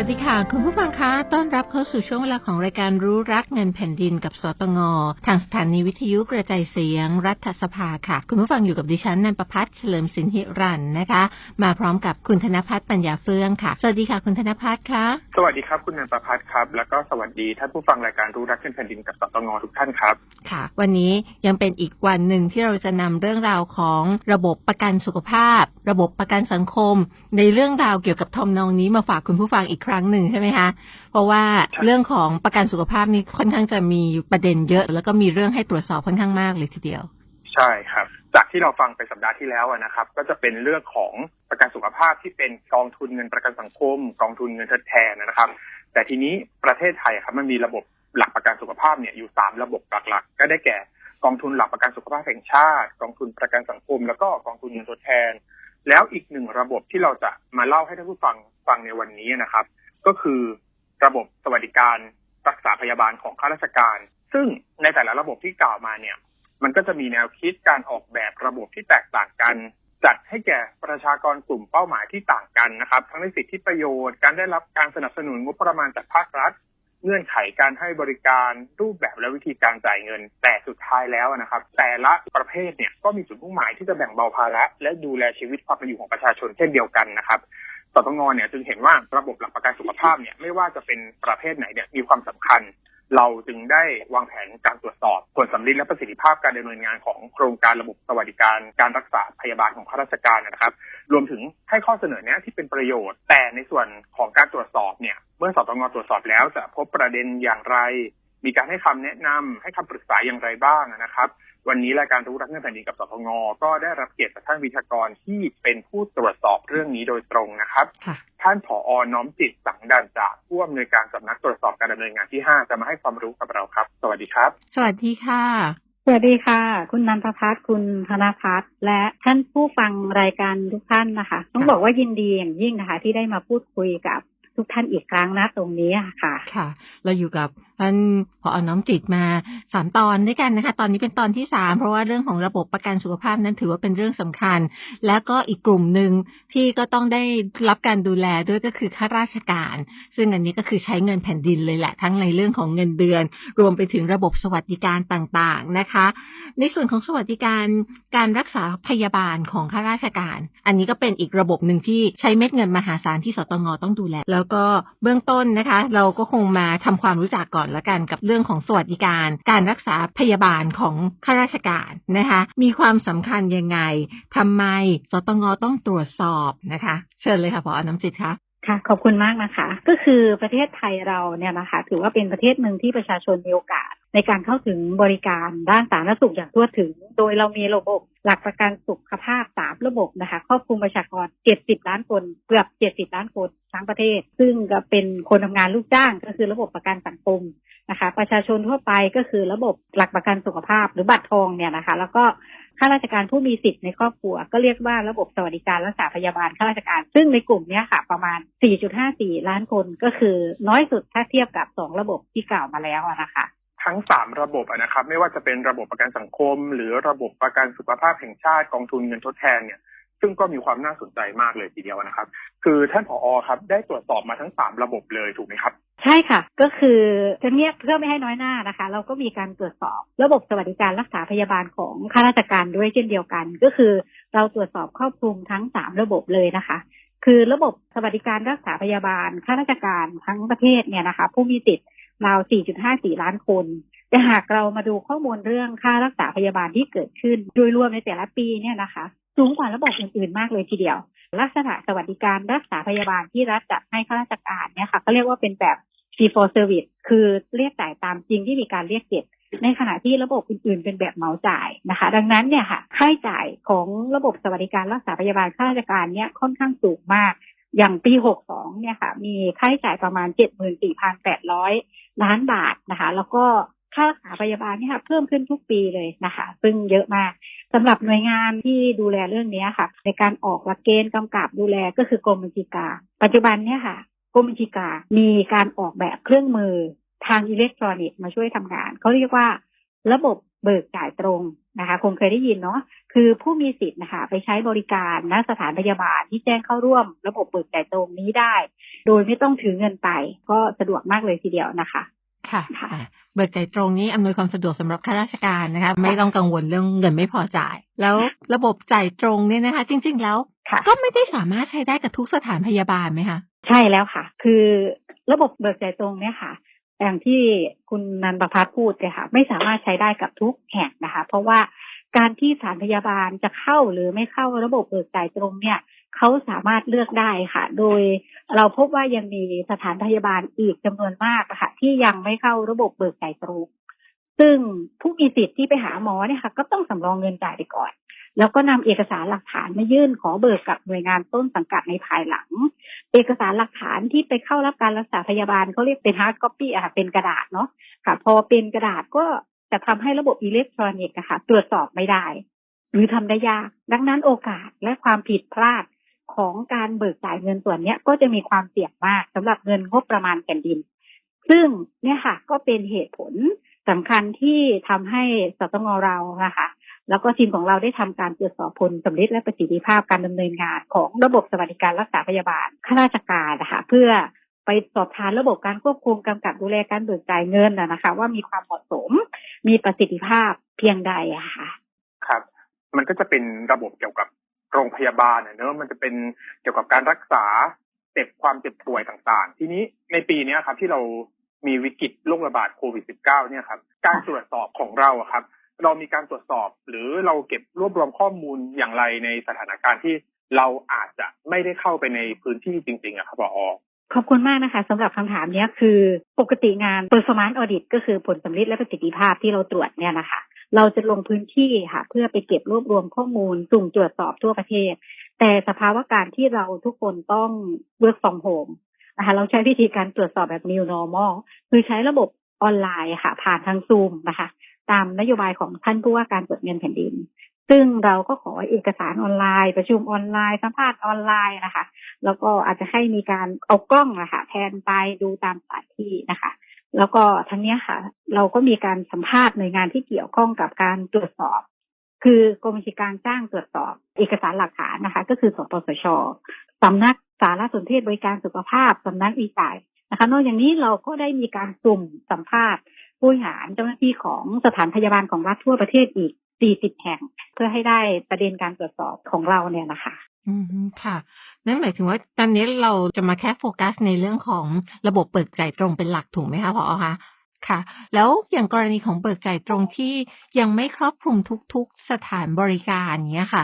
วัสดีค่ะ คุณผู้ฟังคะต้อนรับเข้าสู่ช่วงเวลาของรายการรู้รักเงินแผ่นดินกับสตงทางสถานีวิทยุกระจายเสียง รัฐสภาค่ะ คุณผู้ฟังอยู่กับดิฉันนันประพัฒน์เฉลิมสินหิรันนะคะ มาพร้อมกับคุณธนพัฒน์ปัญญาเฟื่องค่ะ สวัสดีค่ะ คุณธนพัฒน์ค่ะสวัสดีครับคุณนันประพัฒน์ครับ แล้วก็สวัสดีท่านผู้ฟังรายการรู้รักเงินแผ่นดินกับสตงทุกท่านครับค่ะ วันนี้ยังเป็นอีกวันหนึ่งที่เราจะนำเรื่องราวของระบบประกันสุขภาพ ระบบประกันสังคม ในเรื่องราวเกี่ยวกับทอมนองนี้มาฝากคุณผู้ฟังอีกครั้งหนึ่งใช่ไหมคะ เพราะว่าใช่เรื่องของประกันสุขภาพนี้ค่อนข้างจะมีประเด็นเยอะ แล้วก็มีเรื่องให้ตรวจสอบค่อนข้างมากเลยทีเดียว ใช่ครับ จากที่เราฟังไปสัปดาห์ที่แล้วอะนะครับ ก็จะเป็นเรื่องของประกันสุขภาพที่เป็นกองทุนเงินประกันสังคม กองทุนเงินทดแทนนะครับ แต่ทีนี้ประเทศไทยครับมันมีระบบหลักประกันสุขภาพเนี่ยอยู่สามระบบหลักๆ ก็ได้แก่กองทุนหลักประกันสุขภาพแห่งชาติ กองทุนประกันสังคม แล้วก็กองทุนเงินทดแทน แล้วอีกหนึ่งระบบที่เราจะมาเล่าให้ท่านผู้ฟังฟังในวันนี้นะครับ ก็คือระบบสวัสดิการรักษาพยาบาลของข้าราชการ ซึ่งในแต่ละระบบที่กล่าวมาเนี่ย มันก็จะมีแนวคิดการออกแบบระบบที่แตกต่างกัน จัดให้แก่ประชากรกลุ่มเป้าหมายที่ต่างกันนะครับ ทั้งในสิทธิประโยชน์ การได้รับการสนับสนุนงบประมาณจากภาครัฐ เงื่อนไขการให้บริการรูปแบบและวิธีการจ่ายเงิน แต่สุดท้ายแล้วนะครับ แต่ละประเภทเนี่ยก็มีจุดมุ่งหมายที่จะแบ่งเบาภาระและดูแลชีวิตความเป็นอยู่ของประชาชนเช่นเดียวกันนะครับ สตงเนี่ยจึงเห็นว่าระบบหลักประกันสุขภาพเนี่ยไม่ว่าจะเป็นประเภทไหนเนี่ยมีความสำคัญ เราจึงได้วางแผนการตรวจสอบผลสำลิดและประสิทธิภาพการดำเนินงานของโครงการระบบสวัสดิการการรักษาพยาบาลของข้าราชการนะครับ รวมถึงให้ข้อเสนอแนะที่เป็นประโยชน์ แต่ในส่วนของการตรวจสอบเนี่ยเมื่อสตงตรวจสอบแล้วจะพบประเด็นอย่างไร มีการให้คำแนะนำให้คำปรึกษาอย่างไรบ้างนะครับ วันนี้รายการรู้รักเงินแผ่นดินกับสตงก็ได้รับเกียรติจากท่านวิชากรที่เป็นผู้ตรวจสอบเรื่องนี้โดยตรงนะครับค่ะท่านผอน้อมจิตสังดันจากผู้อำนวยการสำนักตรวจสอบการดำเนินงานที่ 5 จะมาให้ความรู้กับเราครับ สวัสดีครับ สวัสดีค่ะ สวัสดีค่ะ คุณนันทพัฒน์คุณธนพัฒน์และท่านผู้ฟังรายการทุกท่านนะคะ ต้องบอกว่ายินดีอย่างยิ่งนะคะ ที่ได้มาพูดคุยกับ ทุกท่านอีกครั้งนะตรงนี้อะค่ะ ค่ะ เราอยู่กับท่านผออน้อมจิตมาสามตอนด้วยกันนะคะ ตอนนี้เป็นตอนที่สามเพราะว่าเรื่องของระบบประกันสุขภาพนั้นถือว่าเป็นเรื่องสำคัญ แล้วก็อีกกลุ่มหนึ่งที่ก็ต้องได้รับการดูแลด้วยก็คือข้าราชการ ซึ่งอันนี้ก็คือใช้เงินแผ่นดินเลยแหละ ทั้งในเรื่องของเงินเดือน รวมไปถึงระบบสวัสดิการต่างๆนะคะ ในส่วนของสวัสดิการการรักษาพยาบาลของข้าราชการ อันนี้ก็เป็นอีกระบบหนึ่งที่ใช้เม็ดเงินมหาศาลที่สตงต้องดูแลแล้วก็เบื้องต้นนะคะ เราก็คงมาทำความรู้จักก่อนละกันกับเรื่องของสวัสดิการ การรักษาพยาบาลของข้าราชการนะคะ มีความสำคัญยังไงทำไมสตงต้องตรวจสอบนะคะ เชิญเลยค่ะพอน้ำจิตคะ ค่ะ ขอบคุณมากนะคะ ก็คือประเทศไทยเราเนี่ยนะคะ ถือว่าเป็นประเทศหนึ่งที่ประชาชนมีโอกาส ในการเข้าถึงบริการด้านสาธารณสุขอย่างทั่วถึง โดยเรามีระบบหลักประกันสุขภาพสามระบบนะคะ ครอบคลุมประชากร 70 ล้านคนเกือบ 70 ล้านคนทั้งประเทศ ซึ่งก็เป็นคนทำงานลูกจ้าง ก็คือระบบประกันสังคมนะคะ ประชาชนทั่วไปก็คือระบบหลักประกันสุขภาพหรือบัตรทองเนี่ยนะคะ แล้วก็ ข้าราชการผู้มีสิทธิ์ในครอบครัว ก็เรียกว่าระบบสวัสดิการรักษาพยาบาลข้าราชการ ซึ่งในกลุ่มนี้ค่ะ ประมาณ 4.54 ล้านคนก็คือน้อยสุดถ้าเทียบกับสองระบบที่กล่าวมาแล้วนะคะทั้ง 3 ระบบนะครับ ไม่ว่าจะเป็นระบบประกันสังคม หรือระบบประกันสุขภาพแห่งชาติกองทุนเงินทดแทนเนี่ย ซึ่งก็มีความน่าสนใจมากเลยทีเดียวนะครับ คือท่านผอครับ ได้ตรวจสอบมาทั้ง 3 ระบบเลยถูกไหมครับ ใช่ค่ะ ก็คือจะเนี้ยเพื่อไม่ให้น้อยหน้านะคะ เราก็มีการตรวจสอบระบบสวัสดิการรักษาพยาบาลของข้าราชการด้วยเช่นเดียวกัน ก็คือเราตรวจสอบครอบคลุมทั้งสามระบบเลยนะคะคือระบบสวัสดิการรักษาพยาบาลข้าราชการทั้งประเทศเนี่ยนะคะ ผู้มีสิทธิ์ราว 4.54 ล้านคน แต่หากเรามาดูข้อมูลเรื่องค่ารักษาพยาบาลที่เกิดขึ้น โดยรวมในแต่ละปีเนี่ยนะคะ สูงกว่าระบบอื่นๆมากเลยทีเดียว ลักษณะสวัสดิการรักษาพยาบาลที่รัฐจัดให้ข้าราชการเนี่ยค่ะก็เรียกว่าเป็นแบบ fee for service คือเรียกจ่ายตามจริงที่มีการเรียกเก็บ ในขณะที่ระบบอื่นๆ เป็นแบบเหมาจ่ายนะคะ ดังนั้นเนี่ยค่ะค่าใช้จ่ายของระบบสวัสดิการรักษาพยาบาลข้าราชการเนี่ยค่อนข้างสูงมาก อย่างปี 62 เนี่ยค่ะ มีค่าใช้จ่ายประมาณ 74,800 ล้านบาทนะคะ แล้วก็ ค่ารักษาพยาบาลเนี่ยค่ะเพิ่มขึ้นทุกปีเลยนะคะ ซึ่งเยอะมากสำหรับหน่วยงานที่ดูแลเรื่องนี้ค่ะ ในการออกหลักเกณฑ์กำกับดูแลก็คือกรมบัญชีการปัจจุบันเนี่ยค่ะกรมบัญชีการมีการออกแบบเครื่องมือทางอิเล็กทรอนิกส์มาช่วยทำงานเขาเรียกว่า ระบบเบิกจ่ายตรงนะคะคงเคยได้ยินเนาะคือผู้มีสิทธิ์นะคะไปใช้บริการณสถานพยาบาลที่แจ้งเข้าร่วม ระบบเบิกจ่ายตรงนี้ได้ โดยไม่ต้องถือเงินไป ก็สะดวกมากเลยทีเดียวนะคะ ค่ะค่ะอ่าเบิกจ่ายตรงนี้อำนวยความสะดวกสำหรับข้าราชการนะคะ ไม่ต้องกังวลเรื่องเงินไม่พอจ่าย แล้วระบบจ่ายตรงเนี่ยนะคะ จริง ๆ แล้วค่ะก็ไม่ได้สามารถใช้ได้กับทุกสถานพยาบาลไหมคะใช่แล้วค่ะ คือระบบเบิกจ่ายตรงเนี่ยค่ะ อย่างที่คุณนันประพัฒน์พูดเลยค่ะ ไม่สามารถใช้ได้กับทุกแห่งนะคะ เพราะว่าการที่สถานพยาบาลจะเข้าหรือไม่เข้าระบบเบิกจ่ายตรงเนี่ย เขาสามารถเลือกได้ค่ะ โดยเราพบว่ายังมีสถานพยาบาลอีกจำนวนมากนะคะที่ยังไม่เข้าระบบเบิกจ่ายตรงซึ่งผู้มีสิทธิ์ที่ไปหาหมอเนี่ยค่ะ ก็ต้องสำรองเงินจ่ายไปก่อน แล้วก็นำเอกสารหลักฐานมายื่นขอเบิกกับหน่วยงานต้นสังกัดในภายหลัง เอกสารหลักฐานที่ไปเข้ารับการรักษาพยาบาลเขาเรียกเป็น hard copy อะค่ะเป็นกระดาษเนาะค่ะ พอเป็นกระดาษก็จะทำให้ระบบอิเล็กทรอนิกส์อะค่ะ ตรวจสอบไม่ได้ หรือทำได้ยาก ดังนั้นโอกาสและความผิดพลาด ของการเบิกจ่ายเงินส่วนเนี้ยก็จะมีความเสี่ยงมากสำหรับเงินงบประมาณแผ่นดิน ซึ่งเนี่ยค่ะ ก็เป็นเหตุผลสำคัญที่ทำให้สตงเรานะคะแล้วก็ทีมของเราได้ทำการตรวจสอบผลสำเร็จและประสิทธิภาพการดำเนินงานของระบบสวัสดิการรักษาพยาบาลข้าราชการนะคะเพื่อไปสอบทานระบบการควบคุมกำกับดูแลการเบิกจ่ายเงินนะนะคะ ว่ามีความเหมาะสม มีประสิทธิภาพเพียงใดอะค่ะ ครับ มันก็จะเป็นระบบเกี่ยวกับ โรงพยาบาลอะเนอะมันจะเป็นเกี่ยวกับการรักษาเจ็บความเจ็บป่วยต่างๆ ทีนี้ในปีนี้ครับ ที่เรามีวิกฤตโรคระบาดโควิด -19 เนี่ยครับ การตรวจสอบของเราครับ เรามีการตรวจสอบหรือเราเก็บรวบรวมข้อมูลอย่างไรในสถานการณ์ที่เราอาจจะไม่ได้เข้าไปในพื้นที่จริงๆอะครับผอขอบคุณมากนะคะสำหรับคำถามนี้คือปกติงาน performance audit ก็คือผลสำลิดและประสิทธิภาพที่เราตรวจเนี่ยนะคะ เราจะลงพื้นที่ค่ะ เพื่อไปเก็บรวบรวมข้อมูลสุ่มตรวจสอบทั่วประเทศ แต่สภาวะการที่เราทุกคนต้อง work from home นะคะเราใช้วิธีการตรวจสอบแบบ new normal คือใช้ระบบออนไลน์ค่ะ ผ่านทางซูมนะคะ ตามนโยบายของท่านผู้ว่าการตรวจเงินแผ่นดิน ซึ่งเราก็ขอเอกสารออนไลน์ ประชุมออนไลน์สัมภาษณ์ออนไลน์นะคะ แล้วก็อาจจะให้มีการเอากล้องนะคะแทนไปดูตามสถานที่นะคะ แล้วก็ทั้งนี้ค่ะ เราก็มีการสัมภาษณ์หน่วยงานที่เกี่ยวข้องกับการตรวจสอบ คือกรมบัญชีกลารจ้างตรวจสอบ เอกสารหลักฐานนะคะ ก็คือสปสชสำนักสารสนเทศบริการสุขภาพสำนักวิจัยนะคะนอกจากนี้เราก็ได้มีการสุ่มสัมภาษณ์ผู้บริหารเจ้าหน้าที่ของสถานพยาบาลของรัฐทั่วประเทศอีก 40 แห่ง เพื่อให้ได้ประเด็นการตรวจสอบของเราเนี่ยนะคะ อืมค่ะ นั่นหมายถึงว่าตอนนี้เราจะมาแค่โฟกัสในเรื่องของระบบเบิกจ่ายตรงเป็นหลักถูกไหมคะพอคะค่ะ แล้วอย่างกรณีของเบิกจ่ายตรงที่ยังไม่ครอบคลุมทุกๆสถานบริการเนี้ยค่ะ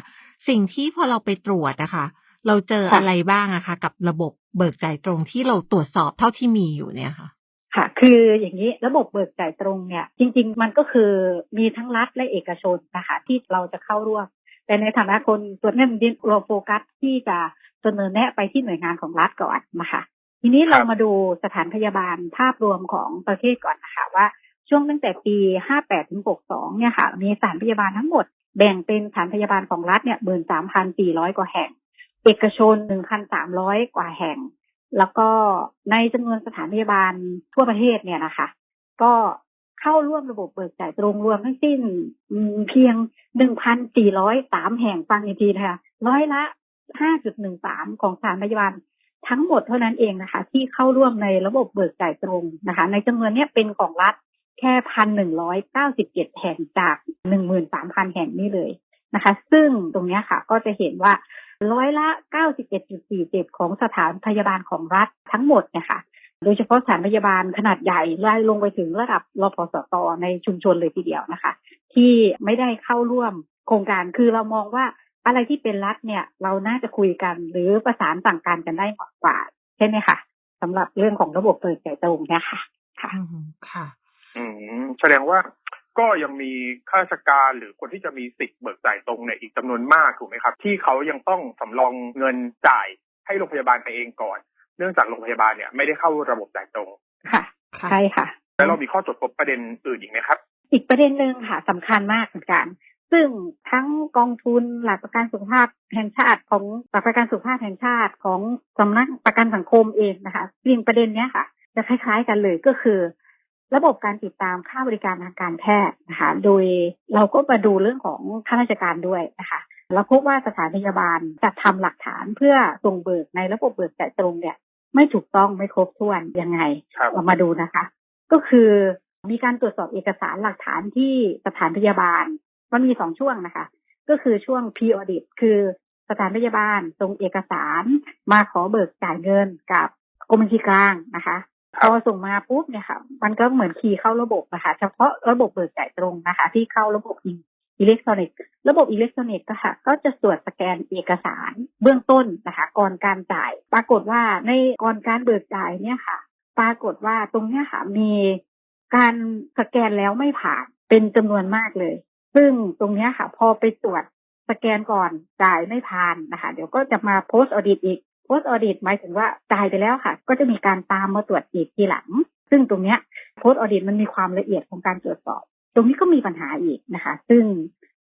สิ่งที่พอเราไปตรวจนะคะเราเจอค่ะอะไรบ้างอะคะ กับระบบเบิกจ่ายตรงที่เราตรวจสอบเท่าที่มีอยู่เนี่ยค่ะค่ะ คืออย่างนี้ระบบเบิกจ่ายตรงเนี่ย จริง ๆ มันก็คือมีทั้งรัฐและเอกชนนะคะที่เราจะเข้าร่วม แต่ในฐานะคนตรวจเงินแผ่นดินเราโฟกัสที่จะ เสนอแนะไปที่หน่วยงานของรัฐก่อนนะคะทีนี้เรามาดูสถานพยาบาลภาพรวมของประเทศก่อนนะคะว่าช่วงตั้งแต่ปี 58 ถึง 62 เนี่ยค่ะ มีสถานพยาบาลทั้งหมด แบ่งเป็นสถานพยาบาลของรัฐเนี่ย 13,400 กว่าแห่ง เอกชน 1,300 กว่าแห่ง แล้วก็ในจำนวนสถานพยาบาลทั่วประเทศเนี่ยนะคะ ก็เข้าร่วมระบบเบิกจ่ายตรงรวมทั้งสิ้นอืมเพียง 1,403 แห่งฟังอีกทีนะคะ ร้อยละ 5.13 ของสถานพยาบาลทั้งหมดเท่านั้นเองนะคะ ที่เข้าร่วมในระบบเบิกจ่ายตรงนะคะ ในจำนวนนี้เป็นของรัฐแค่พันหนึ่งร้อยเก้าสิบเจ็ดแห่งจากหนึ่งหมื่นสามพันแห่งนี้เลยนะคะ ซึ่งตรงนี้ค่ะก็จะเห็นว่าร้อยละ91.47ของสถานพยาบาลของรัฐทั้งหมดเนี่ยค่ะ โดยเฉพาะสถานพยาบาลขนาดใหญ่ไล่ลงไปถึงระดับรพสตในชุมชนเลยทีเดียวนะคะ ที่ไม่ได้เข้าร่วมโครงการคือเรามองว่า อะไรที่เป็นรัฐเนี่ย เราน่าจะคุยกัน หรือประสานสั่งการกันได้มากกว่า ใช่ไหมคะสำหรับเรื่องของระบบเปิดจ่ายตรงเนี่ยค่ะ ค่ะอืมค่ะ อืมแสดงว่าก็ยังมีข้าราชการหรือคนที่จะมีสิทธิ์เบิกจ่ายตรงเนี่ยอีกจำนวนมากถูกไหมครับ ที่เขายังต้องสำรองเงินจ่ายให้โรงพยาบาลไปเองก่อน เนื่องจากโรงพยาบาลเนี่ยไม่ได้เข้าระบบจ่ายตรงค่ะค่ะใช่ค่ะ แล้วเรามีข้อตรวจพบประเด็นอื่นอีกไหมครับ อีกประเด็นหนึ่งค่ะสำคัญมากเหมือนกัน ซึ่งทั้งกองทุนหลักประกันสุขภาพแห่งชาติของหลักประกันสุขภาพแห่งชาติของสำนักประกันสังคมเองนะคะสิ่งประเด็นเนี้ยค่ะ จะคล้าย ๆ กันเลยก็คือ ระบบการติดตามค่าบริการทางการแพทย์นะคะโดยเราก็มาดูเรื่องของข้าราชการด้วยนะคะเราพบว่าสถานพยาบาลจัดทำหลักฐานเพื่อส่งเบิกในระบบเบิกจ่ายตรงเนี่ย ไม่ถูกต้องไม่ครบถ้วนยังไงครับเรามาดูนะคะ ก็คือมีการตรวจสอบเอกสารหลักฐานที่สถานพยาบาล มันมีสองช่วงนะคะ ก็คือช่วง pre audit คือสถานพยาบาลส่งเอกสารมาขอเบิกจ่ายเงินกับกรมบัญชีกลางนะคะครัพบอส่งมาปุ๊บเนี่ยค่ะ มันก็เหมือนคีย์เข้าระบบนะคะ เฉพาะระบบเบิกจ่ายตรงนะคะ ที่เข้าระบบอิเล็กทรอนิกส์ระบบอิเล็กทรอนิกส์ก็ค่ะ ก็จะตรวจสแกนเอกสารเบื้องต้นนะคะ ก่อนการจ่าย ปรากฏว่าในก่อนการเบิกจ่ายเนี่ยค่ะ ปรากฏว่าตรงเนี้ยค่ะมีการสแกนแล้วไม่ผ่านเป็นจำนวนมากเลย ซึ่งตรงนี้ค่ะ พอไปตรวจสแกนก่อนจ่ายไม่ผ่านนะคะ เดี๋ยวก็จะมาโพสต์ออดิตอีกโพสต์ออดิตหมายถึงว่าจ่ายไปแล้วค่ะ ก็จะมีการตามมาตรวจอีกทีหลัง ซึ่งตรงเนี้ยโพสต์ออดิตมันมีความละเอียดของการตรวจสอบ ตรงนี้ก็มีปัญหาอีกนะคะ ซึ่ง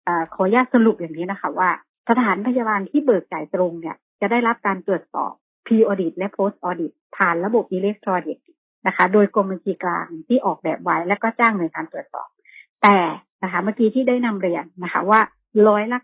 อขออนุญาตสรุปอย่างนี้นะคะ ว่าสถานพยาบาลที่เบิกจ่ายตรงเนี่ย จะได้รับการตรวจสอบ pre audit และ post audit ผ่านระบบอิเล็กทรอนิกส์นะคะ โดยกรมบัญชีกลางที่ออกแบบไว้และก็จ้างหน่วยงานตรวจสอบ แต่ นะคะ เมื่อกี้ที่ได้นำเรียนนะคะว่าร้อยละ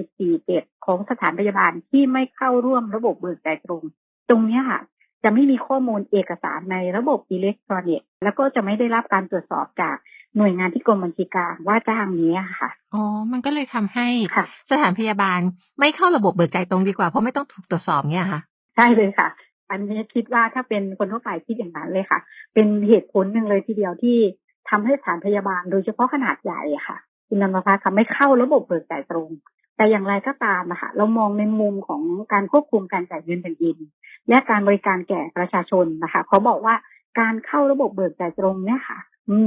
91.47ของสถานพยาบาลที่ไม่เข้าร่วมระบบเบิกจ่ายตรง ตรงเนี้ยค่ะ จะไม่มีข้อมูลเอกสารในระบบอิเล็กทรอนิกส์แล้วก็จะไม่ได้รับการตรวจสอบจากหน่วยงานที่กรมบัญชีกลางว่าจ้างนี้ค่ะ อ๋อ มันก็เลยทำให้ค่ะสถานพยาบาลไม่เข้าระบบเบิกจ่ายตรงดีกว่าเพราะไม่ต้องถูกตรวจสอบเนี่ยค่ะ ใช่เลยค่ะ อันนี้คิดว่าถ้าเป็นคนทั่วไปคิดอย่างนั้นเลยค่ะ เป็นเหตุผลหนึ่งเลยทีเดียวที่ ทำให้สถานพยาบาลโดยเฉพาะขนาดใหญ่ค่ะคุณนันทพัฒน์ค่ะไม่เข้าระบบเบิกจ่ายตรง แต่อย่างไรก็ตามนะคะเรามองในมุมของการควบคุมการจ่ายเงินแผ่นดิน และการบริการแก่ประชาชนนะคะเขาบอกว่าการเข้าระบบเบิกจ่ายตรงเนี่ยค่ะ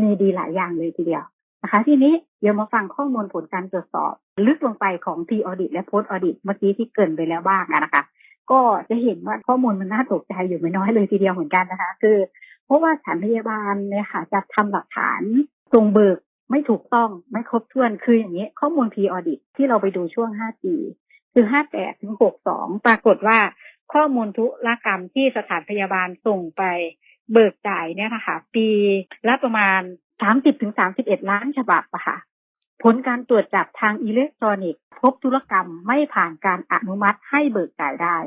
มีดีหลายอย่างเลยทีเดียวนะคะ ทีนี้เดี๋ยวมาฟังข้อมูลผลการตรวจสอบ ลึกลงไปของ pre audit และ post audit เมื่อกี้ที่เกินไปแล้วบ้างนะคะ ก็จะเห็นว่าข้อมูลมันน่าตกใจอยู่ไม่น้อยเลยทีเดียวเหมือนกันนะคะ คือ เพราะว่าสถานพยาบาลเนี่ยค่ะจะทำหลักฐานส่งเบิกไม่ถูกต้องไม่ครบถ้วนคืออย่างนี้ ข้อมูล pre audit ที่เราไปดูช่วง5ปีคือ 58ถึง62 ปรากฏว่าข้อมูลธุรกรรมที่สถานพยาบาลส่งไปเบิกจ่ายเนี่ยนะคะ ปีละประมาณ 30ถึง31 ล้านฉบับอะค่ะ ผลการตรวจจับทางอิเล็กทรอนิกส์ พบธุรกรรมไม่ผ่านการอนุมัติให้เบิกจ่ายได้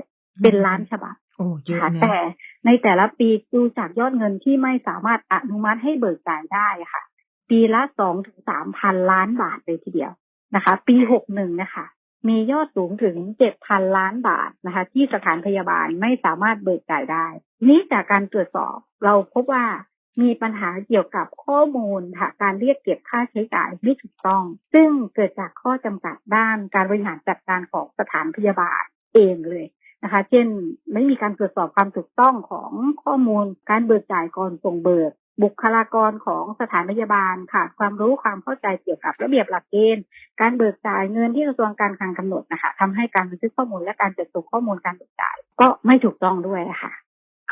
เป็นล้านฉบับ โอ้เยอะค่ะนะแต่ในแต่ละปีดูจากยอดเงินที่ไม่สามารถอนุมัติให้เบิกจ่ายได้ค่ะ ปีละสองถึงสามพันล้านบาทเลยทีเดียวนะคะ ปีหกหนึ่งนะคะ มียอดสูงถึงเจ็ดพันล้านบาทนะคะ ที่สถานพยาบาลไม่สามารถเบิกจ่ายได้ นี้จากการตรวจสอบเราพบว่ามีปัญหาเกี่ยวกับข้อมูลค่ะการเรียกเก็บค่าใช้จ่ายไม่ถูกต้อง ซึ่งเกิดจากข้อจำกัดด้านการบริหารจัดการของสถานพยาบาลเองเลย นะคะ เช่น ไม่มีการตรวจสอบความถูกต้องของข้อมูลการเบิกจ่ายก่อนส่งเบิก บุคลากรของสถานพยาบาลค่ะความรู้ความเข้าใจเกี่ยวกับระเบียบหลักเกณฑ์ การเบิกจ่ายเงินที่กระทรวงการคลังกำหนดนะคะทำให้การบันทึกข้อมูลและการจัดส่งข้อมูลการเบิกจ่าย ก็ไม่ถูกต้องด้วยค่ะ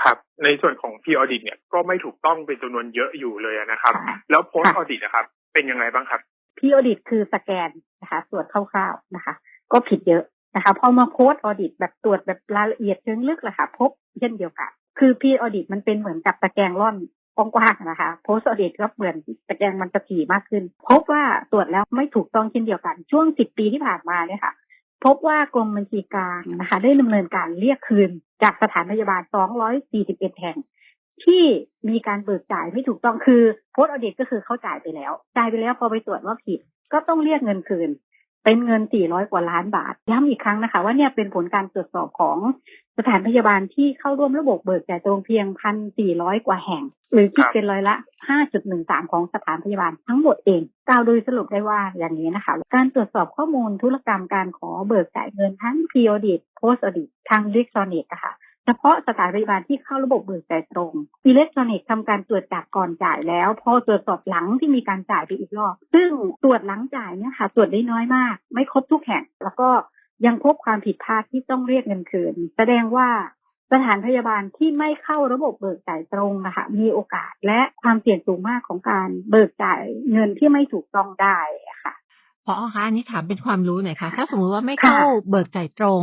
ครับในส่วนของ pre audit เนี่ยก็ไม่ถูกต้องเป็นจำนวนเยอะอยู่เลยนะครับค่ะแล้ว post ค่ะ audit นะครับเป็นยังไงบ้างครับพีออดิตคือสแกนนะคะตรวจคร่าวๆนะคะ ก็ผิดเยอะ นะคะพอมาโพสออดิตแบบตรวจแบบรายละเอียดเชิงลึกแหละค่ะพบเช่นเดียวกัน คือพีออดิตมันเป็นเหมือนกับตะแกรงร่อนกว้างๆนะคะโพสออดิตก็เหมือนตะแกรงมันจะถี่มากขึ้น พบว่าตรวจแล้วไม่ถูกต้องเช่นเดียวกัน ช่วงสิบปีที่ผ่านมาเนี่ยค่ะ พบว่ากรมบัญชีกลางนะคะ ได้ดำเนินการเรียกคืน จากสถานพยาบาล 241 แห่งที่มีการเบิกจ่ายไม่ถูกต้องคือโพสต์อดีตก็คือเขาจ่ายไปแล้ว จ่ายไปแล้วพอไปตรวจว่าผิด ก็ต้องเรียกเงินคืน เป็นเงิน 400 กว่าล้านบาท ย้ำอีกครั้งนะคะ ว่าเนี่ยเป็นผลการตรวจสอบของสถานพยาบาลที่เข้าร่วมระบบเบิกจ่ายตรงเพียง 1,400 กว่าแห่ง หรือคิดเป็นร้อยละ 5.13 ของสถานพยาบาลทั้งหมดเอง กล่าวโดยสรุปได้ว่าอย่างนี้นะคะ การตรวจสอบข้อมูลธุรกรรมการขอเบิกจ่ายเงินทั้ง pre audit post audit ทางอิเล็กทรอนิกส์ค่ะ เฉพาะสถานพยาบาลที่เข้าระบบเบิกจ่ายตรง อิเล็กทรอนิกส์ทำการตรวจจับก่อนจ่ายแล้ว พอตรวจสอบหลังที่มีการจ่ายไปอีกรอบ ซึ่งตรวจหลังจ่ายเนี่ยค่ะตรวจได้น้อยมาก ไม่ครบทุกแห่ง แล้วก็ยังพบความผิดพลาดที่ต้องเรียกเงินคืน แสดงว่าสสถานพยาบาลที่ไม่เข้าระบบเบิกจ่ายตรงนะคะมีโอกาสและความเสี่ยงสูงมากของการเบิกจ่ายเงินที่ไม่ถูกต้องได้อะค่ะพอคะอันนี้ถามเป็นความรู้หน่อยค่ะ ถ้าสมมติว่าไม่เข้าค่ะเบิกจ่ายตรง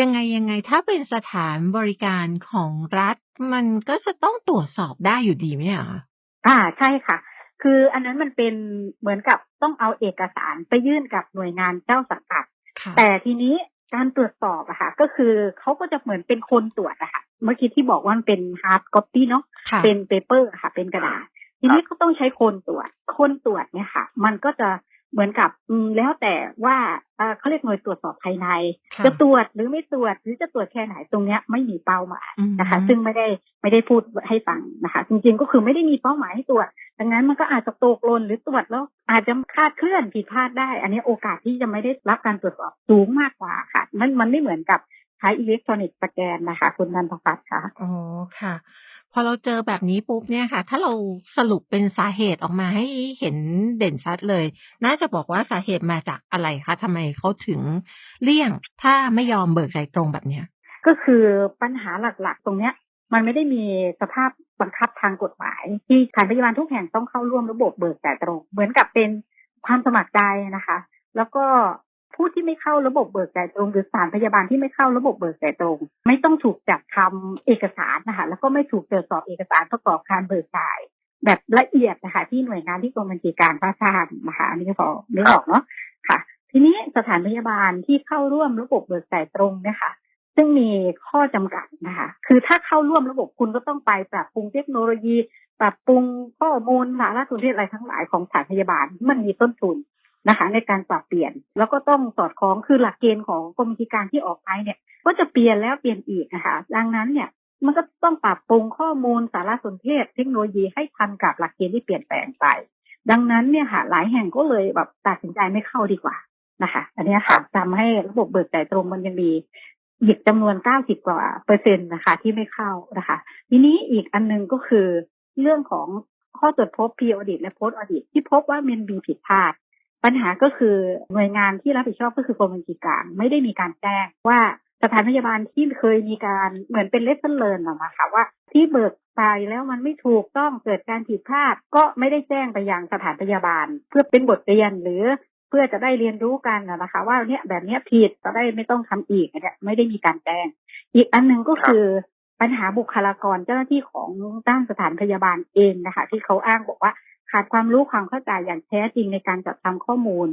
ยังไงยังไงถ้าเป็นสถานบริการของรัฐ มันก็จะต้องตรวจสอบได้อยู่ดีไหมอะคะอ่าใช่ค่ะ คืออันนั้นมันเป็นเหมือนกับต้องเอาเอกสารไปยื่นกับหน่วยงานเจ้าสังกัดค่ะแต่ทีนี้การตรวจสอบอะค่ะ ก็คือเขาก็จะเหมือนเป็นคนตรวจอะค่ะ เมื่อกี้ที่บอกว่ามันเป็นฮาร์ดคอปปี้เนาะค่ะเป็นเปเปอร์ค่ะ เป็นกระดาษ ทีนี้ก็ต้องใช้คนตรวจ คนตรวจเนี่ยค่ะ มันก็จะ เหมือนกับอืมแล้วแต่ว่าเอ่อเขาเรียกหน่วยตรวจสอบภายในค่ะจะตรวจหรือไม่ตรวจหรือจะตรวจแค่ไหนตรงเนี้ยไม่มีเป้าหมายอืมนะคะ ซึ่งไม่ได้ไม่ได้พูดให้ฟังนะคะ จริงๆก็คือไม่ได้มีเป้าหมายให้ตรวจ ดังนั้นมันก็อาจจะตกหล่นหรือตรวจแล้วอาจจะคลาดเคลื่อนผิดพลาดได้ อันนี้โอกาสที่จะไม่ได้รับการตรวจสอบสูงมากกว่าค่ะมันมันไม่เหมือนกับใช้อิเล็กทรอนิกส์สแกนนะคะ คุณนันทพัฒน์ค่ะอ๋อค่ะ พอเราเจอแบบนี้ปุ๊บเนี่ยค่ะ ถ้าเราสรุปเป็นสาเหตุออกมาให้เห็นเด่นชัดเลย น่าจะบอกว่าสาเหตุมาจากอะไรคะทำไมเขาถึงเลี่ยง ถ้าไม่ยอมเบิกใจ่ตรงแบบเนี้ย ก็คือปัญหาหลักๆ ตรงเนี้ย มันไม่ได้มีสภาพบังคับทางกฎหมาย ที่สถานพยาบาลทุกแห่งต้องเข้าร่วมระบบเบิกจ่ายตรง เหมือนกับเป็นความสมัครใจนะคะ แล้วก็ ผู้ที่ไม่เข้าระบบเบิกจ่ายตรง หรือสถานพยาบาลที่ไม่เข้าระบบเบิกจ่ายตรง ไม่ต้องถูกจัดทำเอกสารนะคะแล้วก็ไม่ถูกตรวจสอบเอกสารประกอบการเบิกจ่าย แบบละเอียดนะคะที่หน่วยงานที่กรมบัญชีการพระชาตินะคะอันนี้ก็พอนึกออกเนาะค่ะ ทีนี้สถานพยาบาลที่เข้าร่วมระบบเบิกจ่ายตรงนะคะซึ่งมีข้อจำกัดนะคะ คือถ้าเข้าร่วมระบบคุณก็ต้องไปปรับปรุงเทคโนโลยี ปรับปรุงข้อมูลสารสนเทศอะไรทั้งหลายของสถานพยาบาล มันมีต้นทุน นะคะ ในการปรับเปลี่ยน แล้วก็ต้องสอดคล้องคือหลักเกณฑ์ของกรมบัญชีการที่ออกไปเนี่ย ก็จะเปลี่ยนแล้วเปลี่ยนอีกนะคะดังนั้นเนี่ยมันก็ต้องปรับปรุงข้อมูลสารสนเทศ เทคโนโลยีให้ทันกับหลักเกณฑ์ที่เปลี่ยนแปลงไป ดังนั้นเนี่ยค่ะ หลายแห่งก็เลยแบบตัดสินใจไม่เข้าดีกว่านะคะ อันนี้ค่ะทำให้ระบบเบิกจ่ายตรงมันยังมีหยิบจำนวน 90 กว่าเปอร์เซ็นต์นะคะ ที่ไม่เข้านะคะ ทีนี้อีกอันหนึงก็คือเรื่องของข้อตรวจพบ pre audit และ post audit ที่พบว่ามันมีผิดพลาด ปัญหาก็คือหน่วยงานที่รับผิดชอบก็คือกรมบัญชีกลางไม่ได้มีการแจ้งว่าสถานพยาบาลที่เคยมีการเหมือนเป็นเลสเซนเลิร์นออกมาค่ะว่า ที่เบิกไปแล้วมันไม่ถูกต้องเกิดการผิดพลาดก็ไม่ได้แจ้งไปยังสถานพยาบาล เพื่อเป็นบทเรียนหรือเพื่อจะได้เรียนรู้กันนะคะ ว่าเนี่ยแบบเนี้ยผิดจะได้ไม่ต้องทำอีกเนี่ยไม่ได้มีการแจ้ง อีกอันหนึ่งก็คือปัญหาบุคลากรเจ้าหน้าที่ของด้านสถานพยาบาลเองนะคะ ที่เขาอ้างบอกว่า ขาดความรู้ความเข้าใจอย่างแท้จริงในการจัดทำข้อมูล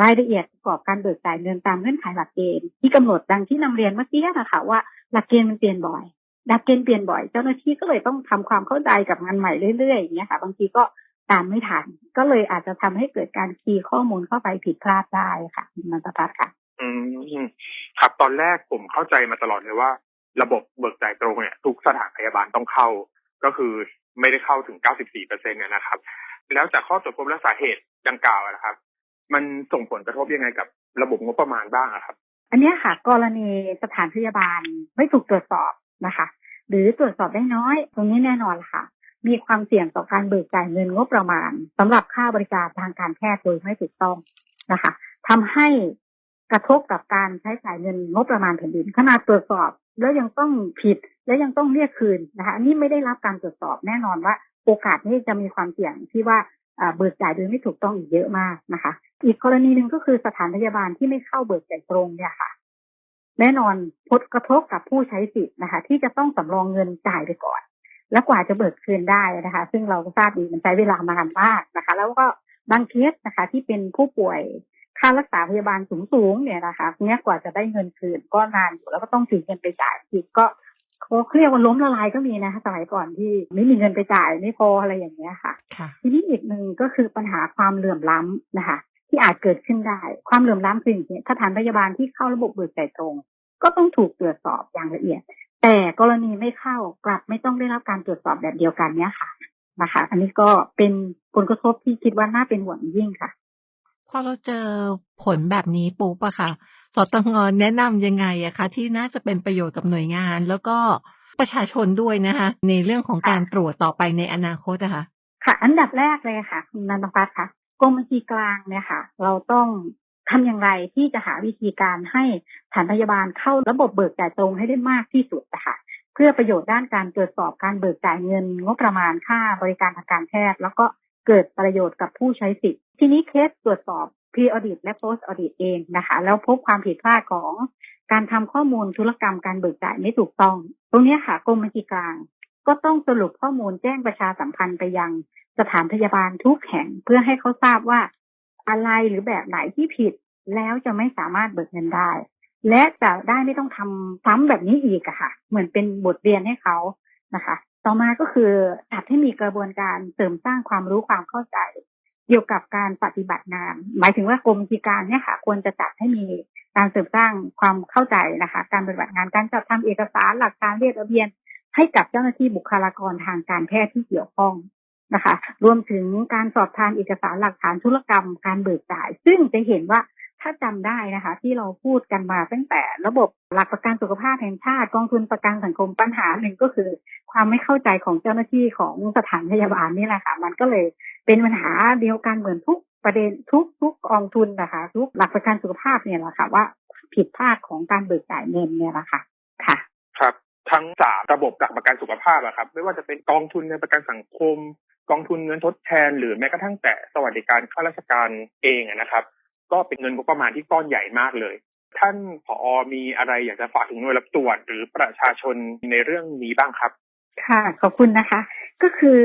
รายละเอียดประกอบการเบิกจ่ายเงินตามเงื่อนไขหลักเกณฑ์ที่กำหนดดังที่นำเรียนเมื่อกี้นะคะว่าหลักเกณฑ์มันเปลี่ยนบ่อยหลักเกณฑ์เปลี่ยนบ่อยเจ้าหน้าที่ก็เลยต้องทำความเข้าใจกับงานใหม่เรื่อยๆอย่างเงี้ยค่ะ บางทีก็ตามไม่ทันก็เลยอาจจะทำให้เกิดการคีย์ข้อมูลเข้าไปผิดพลาดได้ค่ะคุณนันทพัฒน์ค่ะ อืมครับตอนแรกผมเข้าใจมาตลอดเลยว่า ระบบเบิกจ่ายตรงเนี่ยทุกสถานพยาบาลต้องเข้า ก็คือไม่ได้เข้าถึง 94เปอร์เซ็นต์นะครับ แล้วจากข้อตรวจพบและสาเหตุดังกล่าวนะครับ มันส่งผลกระทบยังไงกับระบบงบประมาณบ้างครับ อันนี้ค่ะ กรณีสถานพยาบาลไม่ถูกตรวจสอบนะคะ หรือตรวจสอบได้น้อย ตรงนี้แน่นอนค่ะ มีความเสี่ยงต่อการเบิกจ่ายเงินงบประมาณสำหรับค่าบริการทางการแพทย์โดยไม่ถูกต้องนะคะทำให้กระทบกับการใช้จ่ายเงินงบประมาณแผ่นดินขนาดตรวจสอบ แล้วยังต้องผิดแล้วยังต้องเรียกคืนนะคะอันนี้ไม่ได้รับการตรวจสอบแน่นอนว่า โอกาสนี้จะมีความเสี่ยงที่ว่าเบิกจ่ายโดยไม่ถูกต้องอีกเยอะมากนะคะ อีกกรณีหนึ่งก็คือสถานพยาบาลที่ไม่เข้าเบิกจ่ายตรงเนี่ยค่ะ แน่นอนผลกระทบกับผู้ใช้สิทธิ์นะคะ ที่จะต้องสำรองเงินจ่ายไปก่อน แล้วกว่าจะเบิกคืนได้นะคะ ซึ่งเราทราบดีมันใช้เวลานานมากนะคะ แล้วก็บางเคสนะคะ ที่เป็นผู้ป่วย ค่ารักษาพยาบาลสูงๆเนี่ยนะคะเนี้ยกว่าจะได้เงินคืนก็นานอยู่แล้วก็ต้องถือเงินไปจ่ายอีกก็เขาเรียกว่าล้มละลายก็มีนะคะสมัยก่อนที่ไม่มีเงินไปจ่ายไม่พออะไรอย่างเงี้ยค่ะค่ะทีนี้อีกหนึ่งก็คือปัญหาความเหลื่อมล้ำนะคะ ที่อาจเกิดขึ้นได้ ความเหลื่อมล้ำคืออย่างนี้สถานพยาบาลที่เข้าระบบเบิกจ่ายตรง ก็ต้องถูกตรวจสอบอย่างละเอียด แต่กรณีไม่เข้ากลับไม่ต้องได้รับการตรวจสอบแบบเดียวกันเนี้ยค่ะนะคะ อันนี้ก็เป็นผลกระทบที่คิดว่าน่าเป็นห่วงยิ่งค่ะ พอเราเจอผลแบบนี้ปุ๊บอะค่ะ สตงแนะนำยังไงอะคะ ที่น่าจะเป็นประโยชน์กับหน่วยงาน แล้วก็ประชาชนด้วยนะคะ ในเรื่องของการตรวจต่อไปในอนาคตอะค่ะค่ะ อันดับแรกเลยค่ะคุณนันทพัฒน์ค่ะกรมบัญชีกลางเนี่ยค่ะ เราต้องทำอย่างไรที่จะหาวิธีการให้สถานพยาบาลเข้าระบบเบิกจ่ายตรงให้ได้มากที่สุดนะคะเพื่อพื่อประโยชน์ด้านการตรวจสอบการเบิกจ่ายเงิน งบประมาณค่าบริการทางการแพทย์ แล้วก็เกิดประโยชน์กับผู้ใช้สิทธิ์ ทีนี้เคสตรวจสอบ pre audit และ post audit เองนะคะ แล้วพบความผิดพลาดของการทำข้อมูลธุรกรรมการเบิกจ่ายไม่ถูกต้อง ตรงนี้ค่ะกรมบัญชีกลาง ก็ต้องสรุปข้อมูลแจ้งประชาสัมพันธ์ไปยังสถานพยาบาลทุกแห่งเพื่อให้เขาทราบว่าอะไรหรือแบบไหนที่ผิดแล้วจะไม่สามารถเบิกเงินได้ และจะได้ไม่ต้องทำซ้ำแบบนี้อีกอะค่ะ เหมือนเป็นบทเรียนให้เขานะคะ ต่อมาก็คือจัดให้มีกระบวนการเสริมสร้างความรู้ความเข้าใจ เกี่ยวกับการปฏิบัติงาน หมายถึงว่ากรมกิจการเนี่ยค่ะ ควรจะจัดให้มีการเสริมสร้างความเข้าใจนะคะ การปฏิบัติงานการจัดทำเอกสารหลักการเรียกระเบียน ให้กับเจ้าหน้าที่บุคลากรทางการแพทย์ที่เกี่ยวข้องนะคะ รวมถึงการสอบทานเอกสารหลักฐานธุรกรรม การเบิกจ่าย ซึ่งจะเห็นว่า ถ้าจำได้นะคะ ที่เราพูดกันมาตั้งแต่ระบบหลักประกันสุขภาพแห่งชาติ กองทุนประกันสังคมปัญหาหนึ่งก็คือ ความไม่เข้าใจของเจ้าหน้าที่ของสถานพยาบาลนี่แหละค่ะ มันก็เลยเป็นปัญหาเดียวกันเหมือนทุกประเด็นทุกทุกกองทุนนะคะ ทุกหลักประกันสุขภาพเนี่ยแหละค่ะว่าผิดพลาดของการเบิกจ่ายเงินเนี่ยแหละค่ะค่ะ ครับ ทั้งสามระบบหลักประกันสุขภาพอะครับ ไม่ว่าจะเป็นกองทุนเงินประกันสังคม กองทุนเงินทดแทน หรือแม้กระทั่งแต่สวัสดิการข้าราชการเองนะครับ ก็เป็นเงินงบประมาณที่ก้อนใหญ่มากเลย ท่านผอมีอะไรอยากจะฝากถึงหน่วยรับตรวจหรือประชาชนในเรื่องนี้บ้างครับ ค่ะขอบคุณนะคะ ก็คือ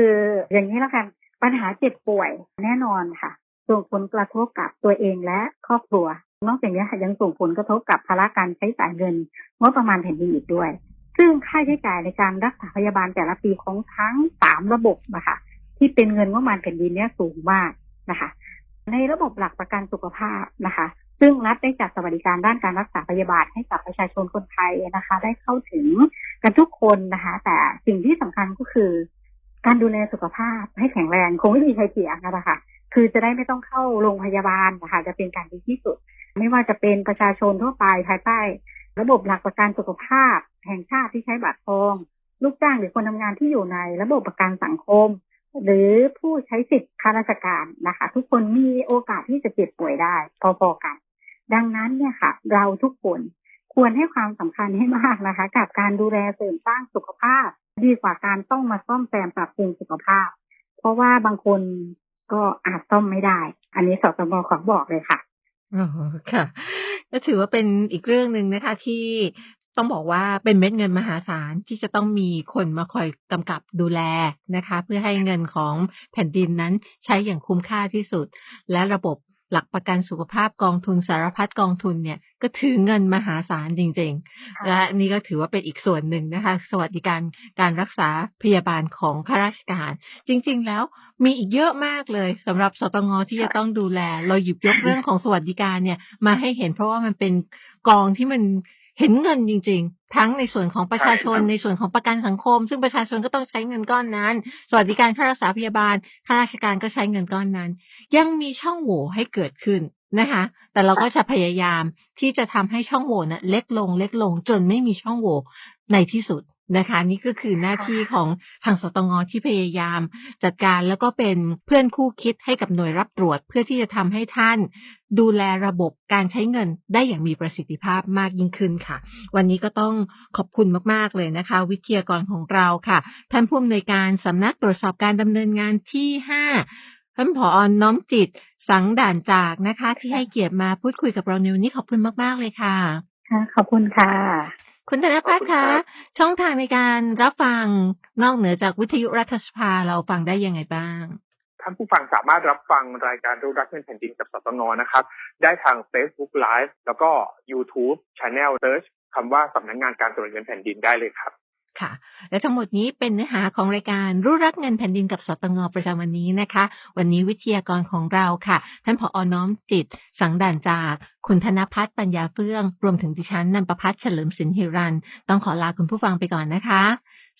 อย่างนี้แล้วกันปัญหาเจ็บป่วยแน่นอนค่ะ ส่งผลกระทบกับตัวเองและครอบครัว นอกจากนี้ยังส่งผลกระทบกับภาระการใช้จ่ายเงินงบประมาณแผ่นดินอีกด้วย ซึ่งค่าใช้จ่ายในการรักษาพยาบาลแต่ละปีของทั้งสามระบบนะคะที่เป็นเงินงบประมาณแผ่นดินเนี่ยสูงมากนะคะ ในระบบหลักประกันสุขภาพนะคะ ซึ่งรัฐได้จัดสวัสดิการด้านการรักษาพยาบาลให้กับประชาชนคนไทยนะคะ ได้เข้าถึงกันทุกคนนะคะ แต่สิ่งที่สำคัญก็คือ การดูแลสุขภาพให้แข็งแรงคงไม่มีใครเถียงนะคะคือจะได้ไม่ต้องเข้าโรงพยาบาลนะคะจะเป็นการดีที่สุด ไม่ว่าจะเป็นประชาชนทั่วไปภายใต้ ระบบหลักประกันสุขภาพ แห่งชาติที่ใช้บัตรทอง ลูกจ้างหรือคนทำงานที่อยู่ในระบบประกันสังคม หรือผู้ใช้สิทธิ์ข้าราชการนะคะ ทุกคนมีโอกาสที่จะเจ็บป่วยได้ พอๆกัน ดังนั้นเนี่ยค่ะ เราทุกคนควรให้ความสำคัญให้มากนะคะ กับการดูแลเสริมสร้างสุขภาพ ดีกว่าการต้องมาซ่อมแซมปรับปรุงสุขภาพ เพราะว่าบางคนก็อาจซ่อมไม่ได้ อันนี้สตมขอบอกเลยค่ะอ๋อค่ะก็ถือว่าเป็นอีกเรื่องหนึ่งนะคะ ที่ ต้องบอกว่าเป็นเม็ดเงินมหาศาลที่จะต้องมีคนมาคอยกำกับดูแลนะคะ เพื่อให้เงินของแผ่นดินนั้นใช้อย่างคุ้มค่าที่สุด และระบบหลักประกันสุขภาพกองทุนสารพัดกองทุนเนี่ยก็ถือเงินมหาศาลจริงค่ะๆและนี่ก็ถือว่าเป็นอีกส่วนหนึ่งนะคะ สวัสดิการการรักษาพยาบาลของข้าราชการ จริง ๆ แล้วมีอีกเยอะมากเลยสำหรับสตงที่จะต้องดูแล เราหยิบยกเรื่องของสวัสดิการเนี่ยมาให้เห็นเพราะว่ามันเป็นกองที่มัน เห็นเงินจริง ๆ ทั้งในส่วนของประชาชนใช่ครับในส่วนของประกันสังคม ซึ่งประชาชนก็ต้องใช้เงินก้อนนั้น สวัสดิการค่ารักษาพยาบาลข้าราชการก็ใช้เงินก้อนนั้น ยังมีช่องโหว่ให้เกิดขึ้นนะคะ แต่เราก็จะพยายามที่จะทำให้ช่องโหว่นั้นเล็กลงเล็กลงจนไม่มีช่องโหว่ในที่สุด นะคะ นี่ก็คือหน้าที่ของทางสตงที่พยายาม จัดการแล้วก็เป็นเพื่อนคู่คิดให้กับหน่วยรับตรวจ เพื่อที่จะทำให้ท่าน ดูแลระบบการใช้เงินได้อย่างมีประสิทธิภาพมากยิ่งขึ้นค่ะ วันนี้ก็ต้องขอบคุณมากๆเลยนะคะ วิทยากรของเราค่ะ ท่านผู้อำนวยการสำนักตรวจสอบการดำเนินงานที่ห้าท่านผอน้อมจิตสังด่านจากนะคะ ที่ให้เกียรติมาพูดคุยกับเราในวันนี้ขอบคุณมาก ๆ เลยค่ะ ค่ะ ขอบคุณค่ะ คุณธนพัฒน์คะ ช่องทางในการรับฟังนอกเหนือจากวิทยุรัฐสภาเราฟังได้ยังไงบ้างท่านผู้ฟังสามารถรับฟังรายการรู้รักเงินแผ่นดินกับสตงนะครับ ได้ทาง Facebook Live แล้วก็ YouTube Channel Search คำว่าสำนักงานการตรวจเงินแผ่นดินได้เลยครับ ค่ะ และทั้งหมดนี้เป็นเนื้อหาของรายการรู้รักเงินแผ่นดินกับสตงประจำวันนี้นะคะ วันนี้วิทยากรของเราค่ะ ท่านผอน้อมจิต สังด่านจาก คุณธนพัฒน์ปัญญาเฟื่อง รวมถึงดิฉันนันประพัฒน์เฉลิมสินหิรัน ต้องขอลาคุณผู้ฟังไปก่อนนะคะ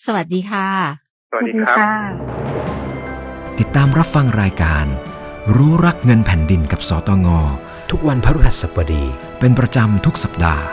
สวัสดีค่ะ สวัสดีครับ ติดตามรับฟังรายการ รู้รักเงินแผ่นดินกับสตงทุกวันพฤหัสบดี เป็นประจำทุกสัปดาห์